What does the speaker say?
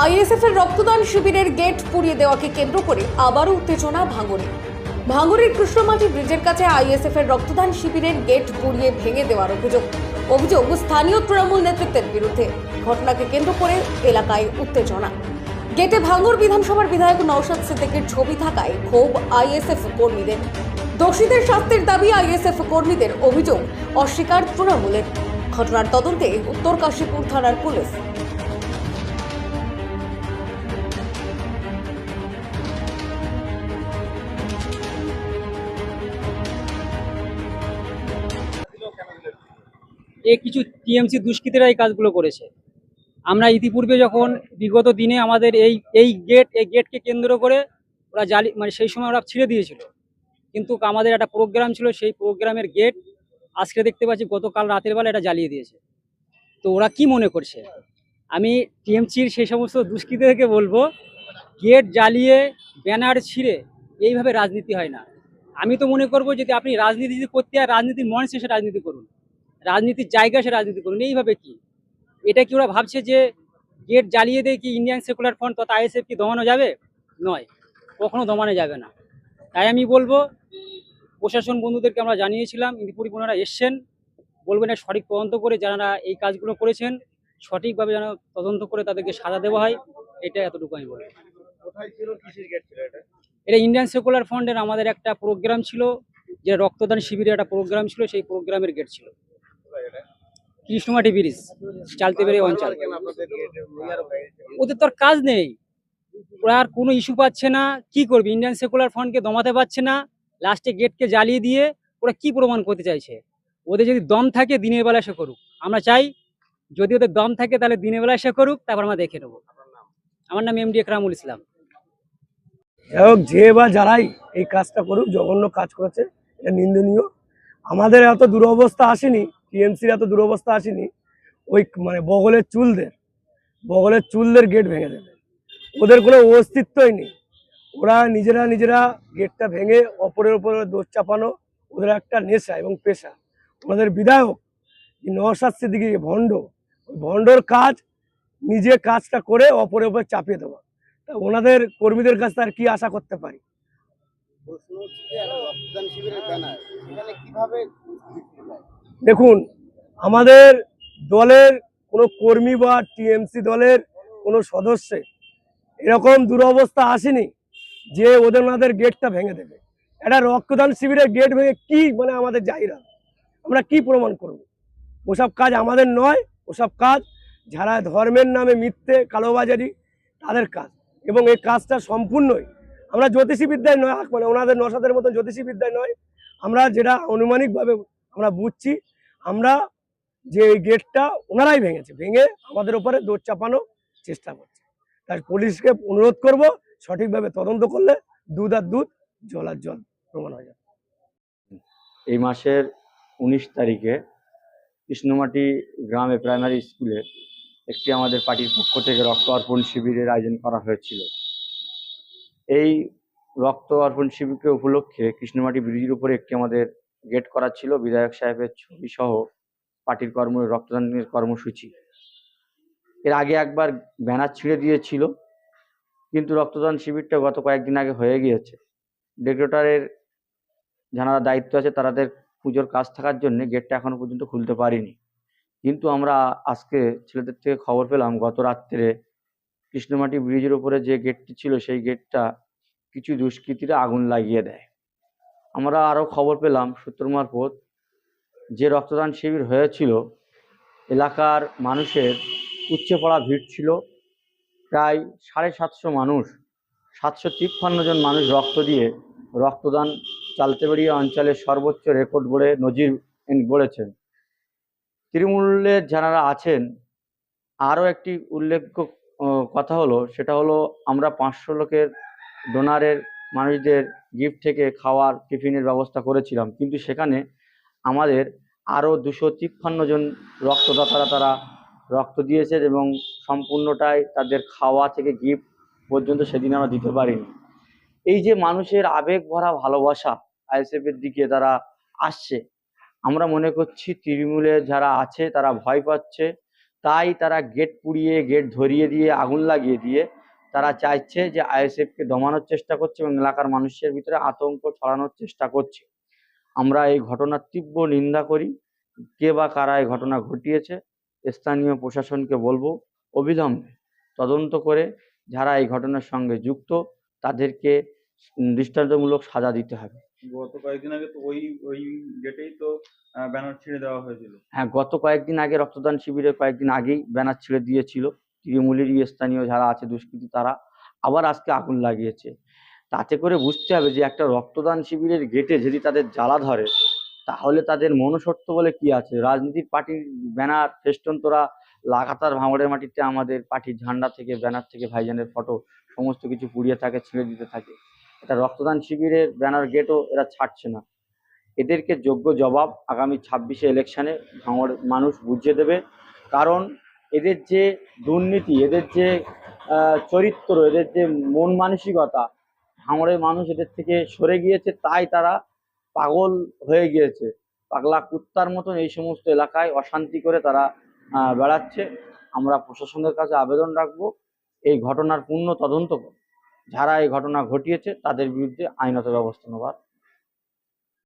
ISF এর রক্তদান শিবিরের গেট পুড়িয়ে দেওয়াকে কেন্দ্র করে আবারও উত্তেজনা ভাঙড়ে ভাঙড়ের কৃষ্ণমাটি ব্রিজের কাছে আইএসএফ এর রক্তদান শিবিরের গেট পুড়িয়ে ভেঙে দেওয়ার অভিযোগ। অভিযোগ স্থানীয় তৃণমূল নেতৃত্বের বিরুদ্ধে। ঘটনাকে কেন্দ্র করে এলাকায় উত্তেজনা। গেটে ভাঙড় বিধানসভার বিধায়ক নওশাদ সিদ্দিকের ছবি থাকায় ক্ষোভ আইএসএফ কর্মীদের। দোষীদের শাস্তির দাবি আইএসএফ কর্মীদের অভিযোগ অস্বীকার তৃণমূলের। ঘটনার তদন্তে উত্তর কাশীপুর থানার পুলিশ। এ কিছু টিএমসি দুষ্কৃতীরা এই কাজগুলো করেছে। আমরা ইতিপূর্বে যখন বিগত দিনে আমাদের এই এই গেট এই গেটকে কেন্দ্র করে ওরা জালি মানে সেই সময় ওরা ছিঁড়ে দিয়েছিল। কিন্তু আমাদের একটা প্রোগ্রাম ছিল, সেই প্রোগ্রামের গেট আজকে দেখতে পাচ্ছি গতকাল রাতের বেলা এটা জ্বালিয়ে দিয়েছে। তো ওরা কি মনে করছে? আমি টিএমসির সেই সমস্ত দুষ্কৃতীদেরকে বলব গেট জ্বালিয়ে ব্যানার ছিঁড়ে এইভাবে রাজনীতি হয় না। আমি তো মনে করব যদি আপনি রাজনীতি যদি করতে হয় রাজনীতির মঞ্চে সে রাজনীতি করুন রাজনীতির জায়গা সে রাজনীতি করুন এইভাবে কি? এটা কি ওরা ভাবছে যে গেট জ্বালিয়ে দিয়ে কি ইন্ডিয়ান সেকুলার ফ্রন্ট তথা আইএসএফ কি দমানো যাবে? নয়। কখনো দমানো যাবে না। তাই আমি বলব প্রশাসন বন্ধুদেরকে আমরা জানিয়েছিলাম ইন্দিপুরি ওনারা এসছেন। বলবেন সঠিক তদন্ত করে যারা এই কাজগুলো করেছেন সঠিকভাবে যেন তদন্ত করে তাদেরকে সাজা দেওয়া হয় এটা এতটুকু আমি বলব। এটা? ইন্ডিয়ান সেকুলার ফ্রন্টের আমাদের একটা প্রোগ্রাম ছিল যে রক্তদান শিবিরের একটা প্রোগ্রাম ছিল সেই প্রোগ্রামের গেট ছিল। কৃষ্ণমাটি ব্রিজ চালতে পেরে অঞ্চল। ওদের তো আর কাজ নেই। ওরা আর কোনো ইস্যু পাচ্ছে না, কি করবে? ইন্ডিয়ান সেকুলার ফ্রন্টকে দমাতে পারছে না, লাস্টে গেটকে জ্বালিয়ে দিয়ে ওরা কি প্রমাণ করতে চাইছে? ওদের যদি দম থাকে, দিনের বেলা সে করুক। আমরা চাই, যদি ওদের দম থাকে, তাহলে দিনের বেলা সে করুক, তারপর আমরা দেখে নেব। আমার নাম এমডি একরামুল ইসলাম। যাই হোক যে বা যারাই এই কাজটা করুক, জঘন্য কাজ করেছে, এটা নিন্দনীয়। আমাদের এত দুরবস্থা আসেনি টিএমসির এত দুরবস্থা আসেনি, ওই মানে বগলের চুলদের বগলের চুলদের গেট ভেঙে দেবে। ওদের কোনো অস্তিত্বই নেই। ওরা নিজেরা নিজেরা গেটটা ভেঙে অপরের ওপরে দোষ চাপানো ওদের একটা নেশা এবং পেশা। ওনাদের বিধায়ক সিদ্দিকী যে ভণ্ড, ওই ভণ্ডর কাজ নিজে কাজটা করে অপরের ওপরে চাপিয়ে দেওয়া। তা ওনাদের কর্মীদের কাছে তার কি আশা করতে পারি? প্রশ্ন হচ্ছে কীভাবে? দেখুন, আমাদের দলের কোনো কর্মী বা টিএমসি দলের কোনো সদস্যে এরকম দুরবস্থা আসেনি যে ওদের ওনাদের গেটটা ভেঙে দেবে। একটা রক্তদান শিবিরের গেট ভেঙে কি মানে আমাদের জাহিরা? আমরা কি প্রমাণ করব? ওসব কাজ আমাদের নয়, ওসব কাজ যারা ধর্মের নামে মিথ্যে, কালোবাজারি, তাদের কাজ। এবং এই কাজটা সম্পূর্ণই আমরা জ্যোতিষী বিদ্যায় নয় মানে ওনাদের নসাদের মতো জ্যোতিষী বিদ্যায় নয়। আমরা যেটা আনুমানিকভাবে আমরা বুঝছি আমরা যে এই গেটটা ওনারাই ভেঙেছে, ভেঙে আমাদের উপরে দোষ চাপানো চেষ্টা করছে। তাই পুলিশকে অনুরোধ করব, সঠিকভাবে তদন্ত করলে দুধ আর দুধ, জল আর জল প্রমাণ হয়ে যাবে। এই মাসের উনিশ তারিখে কৃষ্ণমাটি গ্রামে প্রাইমারি স্কুলে একটি আমাদের পার্টির পক্ষ থেকে রক্ত অর্পণ শিবিরের আয়োজন করা হয়েছিল। এই রক্ত অর্পণ শিবিরকে উপলক্ষে কৃষ্ণমাটি ব্রিজের উপরে একটি আমাদের গেট করা ছিল বিধায়ক সাহেবের ছবি সহ পার্টির কর্ম, রক্তদানের কর্মসূচি। এর আগে একবার ব্যানার ছিঁড়ে দিয়েছিল, কিন্তু রক্তদান শিবিরটা গত কয়েকদিন আগে হয়ে গিয়েছে। ডেকোরেটরের যারা দায়িত্ব আছে তাদের পুজোর কাজ থাকার জন্য গেটটা এখনও পর্যন্ত খুলতে পারিনি। কিন্তু আমরা আজকে ছেলেদের থেকে খবর পেলাম, গত রাত্রে কৃষ্ণমাটি ব্রিজের উপরে যে গেটটি ছিল সেই গেটটা কিছু দুষ্কৃতীরা আগুন লাগিয়ে দেয়। আমরা আরও খবর পেলাম সূত্র মারফত যে রক্তদান শিবির হয়েছিল, এলাকার মানুষের উচ্চে পড়া ভিড় ছিল। প্রায় সাড়ে সাতশো মানুষ, সাতশো তিপ্পান্ন জন মানুষ রক্ত দিয়ে রক্তদান চালতেবাড়িয়া অঞ্চলের সর্বোচ্চ রেকর্ড গড়ে নজির গড়েছেন। তৃণমূলের যারা আছেন, আরও একটি উল্লেখ্য কথা হলো, সেটা হলো আমরা পাঁচশো লোকের ডোনারের মানুষদের গিফট থেকে খাওয়ার টিফিনের ব্যবস্থা করেছিলাম। কিন্তু সেখানে আমাদের আরও দুশো তিপ্পান্ন জন রক্তদাতারা তারা রক্ত দিয়েছে এবং সম্পূর্ণটাই তাদের খাওয়া থেকে গিফট পর্যন্ত সেদিন আমরা দিতে পারিনি। এই যে মানুষের আবেগ ভরা ভালোবাসা আইএসএফ এর দিকে তারা আসছে, আমরা মনে করছি তৃণমূলের যারা আছে তারা ভয় পাচ্ছে। তাই তারা গেট পুড়িয়ে গেট ধরিয়ে দিয়ে, আগুন লাগিয়ে দিয়ে তারা চাইছে যে আইএসএফকে দমানোর চেষ্টা করছে এবং এলাকার মানুষের ভিতরে আতঙ্ক ছড়ানোর চেষ্টা করছে। আমরা এই ঘটনার তীব্র নিন্দা করি কে বা কারা এই ঘটনা ঘটিয়েছে স্থানীয় প্রশাসনকে বলব অবিলম্বে তদন্ত করে যারা এই ঘটনার সঙ্গে যুক্ত তাদেরকে দৃষ্টান্তমূলক সাজা দিতে হবে। গত কয়েকদিন আগে তো ওই ওই গেটেই তো ব্যানার ছিঁড়ে দেওয়া হয়েছিল। হ্যাঁ গত কয়েকদিন আগে রক্তদান শিবিরে কয়েকদিন আগেই ব্যানার ছেড়ে দিয়েছিল। তৃণমূলেরই স্থানীয় যারা আছে, দুষ্কৃতী তারা আবার আজকে আগুন লাগিয়েছে। তাতে করে বুঝতে হবে যে একটা রক্তদান শিবিরের গেটে যদি তাদের জ্বালা ধরে, তাহলে তাদের মনুষ্যত্ব বলে কি আছে? রাজনীতির পার্টির ব্যানার ফেস্টন তোরা লাগাতার ভাঙড়ের মাটিতে আমাদের পার্টির ঝান্ডা থেকে, ব্যানার থেকে ভাইজানের ফটো, সমস্ত কিছু পুড়িয়ে থাকে, ছিঁড়ে দিতে থাকে। এটা রক্তদান শিবিরের ব্যানার গেটও এরা ছাড়ছে না। এদেরকে যোগ্য জবাব আগামী ছাব্বিশে ইলেকশানে ভাঙড় মানুষ বুঝিয়ে দেবে। কারণ এদের যে দুর্নীতি, এদের যে চরিত্র, এদের যে মন মানসিকতা ভাঙড়ের মানুষ এদের থেকে সরে গিয়েছে, তাই তারা পাগল হয়ে গিয়েছে। পাগলা কুত্তার মতন এই সমস্ত এলাকায় অশান্তি করে তারা বেড়াচ্ছে। আমরা প্রশাসনের কাছে আবেদন রাখব, এই ঘটনার পূর্ণ তদন্ত যারা এই ঘটনা ঘটিয়েছে, তাদের বিরুদ্ধে আইনত ব্যবস্থা নেওয়ার